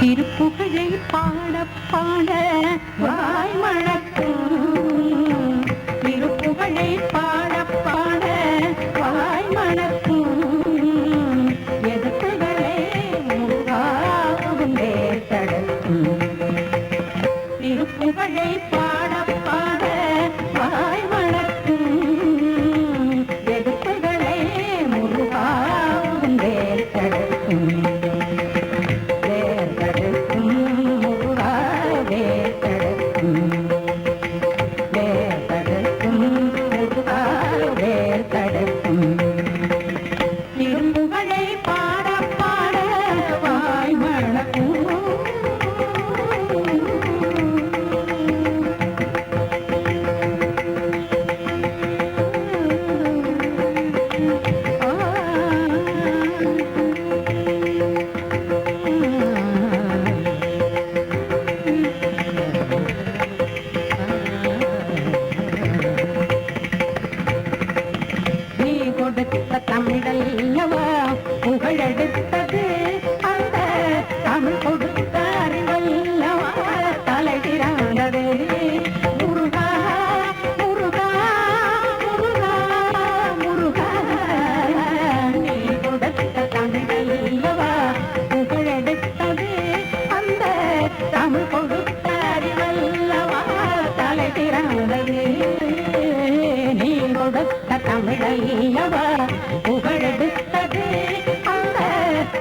திருப்புகழை பாட பாட வாய் மணக்கும். திருப்புகழை பாட பாட வாய் மணக்கும். எதிர்ப்புகளே முகாவும் வேட்டடக்கும் திருப்புகழை பாட பாட வாய் நீ கொடுத்த தமிழையவா புகழெடுத்தது அந்த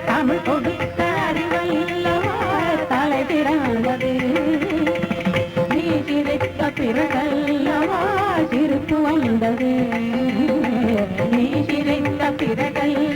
தமிழ் கொடுத்த அறிவையில்லவா தலை திறந்தது நீ சிரித்த பிறகல்லவா? சிரிப்பு வந்தது. நீ சிரித்த பிறகல்ல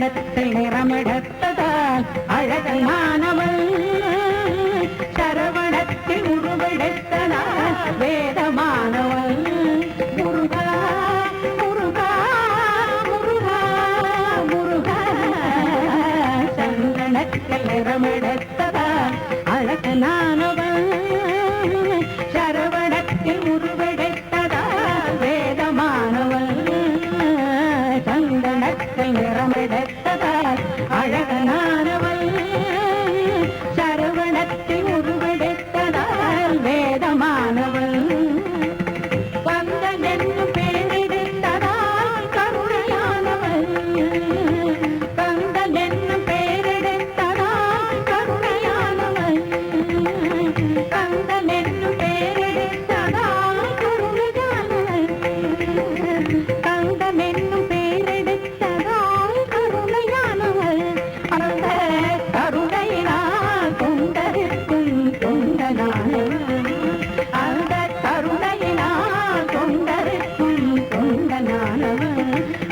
கண்டத்தில் நிறமெடுத்ததால் அழகல் மாணவன் 啊